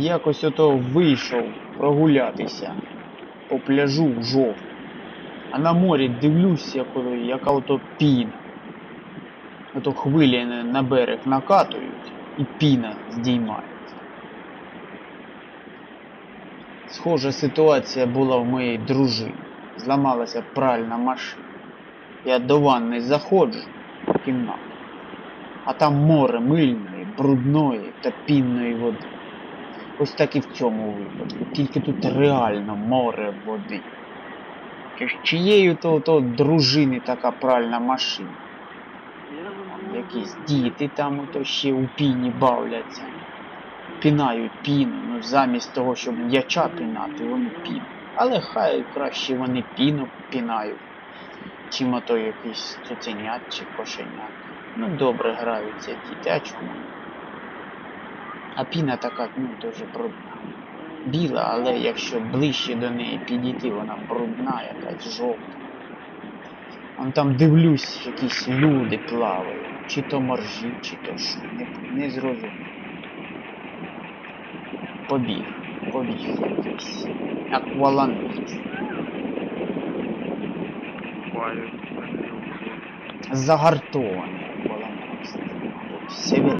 Якось ото вийшов прогулятися по пляжу жов. А на морі дивлюся, яка ото піна. Ото хвилі на- берег накатують і піна здіймається. Схожа ситуація була в моєї дружини. Зламалася пральна машина. Я до ванни заходжу в кімнату, а там море мильної, брудної та пінної води. Ось так і в цьому випадку. Тільки тут реально море води. Чи- Чиєю то, то дружини така пральна машина? Якісь діти там ото ще у піні бавляться. Пінають піну, ну замість того, щоб м'яча пінати, вони піну. Але хай краще вони піну пінають, чим ото якийсь цуценят чи кошенят. Ну добре граються діти, а чому? А піна така, ну, дуже брудна. Біла, але якщо ближче до неї підійти, вона брудна, якась жовта. Вон там дивлюсь, якісь люди плавають. Чи то моржі, чи то що. Не, не зрозумів. Побіг. Побіг якийсь. Аквалангіст. Буквально. Загартований. Мабуть. Севі-